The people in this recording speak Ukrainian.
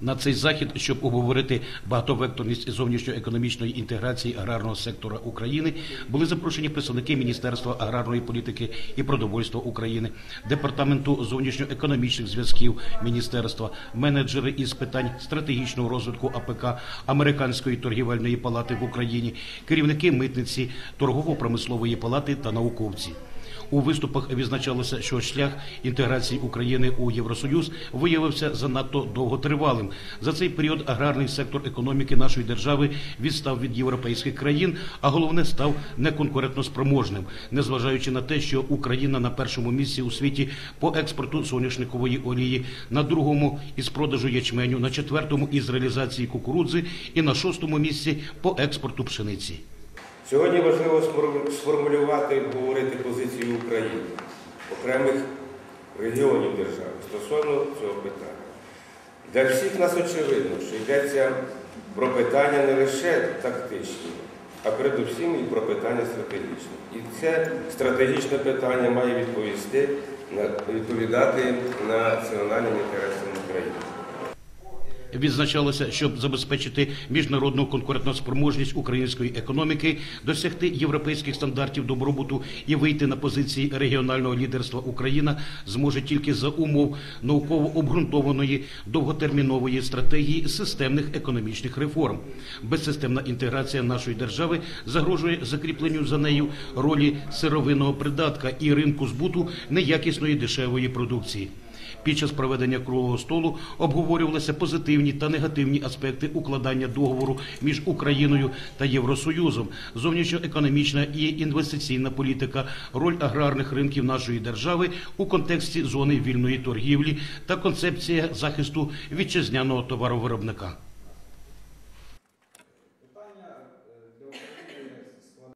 На цей захід, щоб обговорити багатовекторність зовнішньоекономічної інтеграції аграрного сектора України, були запрошені представники Міністерства аграрної політики і продовольства України, департаменту зовнішньоекономічних зв'язків міністерства, менеджери із питань стратегічного розвитку АПК Американської торгівельної палати в Україні, керівники митниці, торгово-промислової палати та науковці. У виступах відзначалося, що шлях інтеграції України у Євросоюз виявився занадто довготривалим. За цей період аграрний сектор економіки нашої держави відстав від європейських країн, а головне став неконкурентноспроможним, незважаючи на те, що Україна на першому місці у світі по експорту соняшникової олії, на другому із продажу ячменю, на четвертому із реалізації кукурудзи і на шостому місці по експорту пшениці. Сьогодні важливо сформулювати і обговорити позицію України, окремих регіонів держави стосовно цього питання. Для всіх нас очевидно, що йдеться про питання не лише тактичні, а передусім і про питання стратегічне. І це стратегічне питання має відповісти відповідати національним інтересам України. Відзначалося, щоб забезпечити міжнародну конкурентоспроможність української економіки, досягти європейських стандартів добробуту і вийти на позиції регіонального лідерства Україна зможе тільки за умов науково обґрунтованої довготермінової стратегії системних економічних реформ. Безсистемна інтеграція нашої держави загрожує закріпленню за нею ролі сировинного придатка і ринку збуту неякісної дешевої продукції. Під час проведення круглого столу обговорювалися позитивні та негативні аспекти укладання договору між Україною та Євросоюзом, зовнішньоекономічна і інвестиційна політика, роль аграрних ринків нашої держави у контексті зони вільної торгівлі та концепція захисту вітчизняного товаровиробника.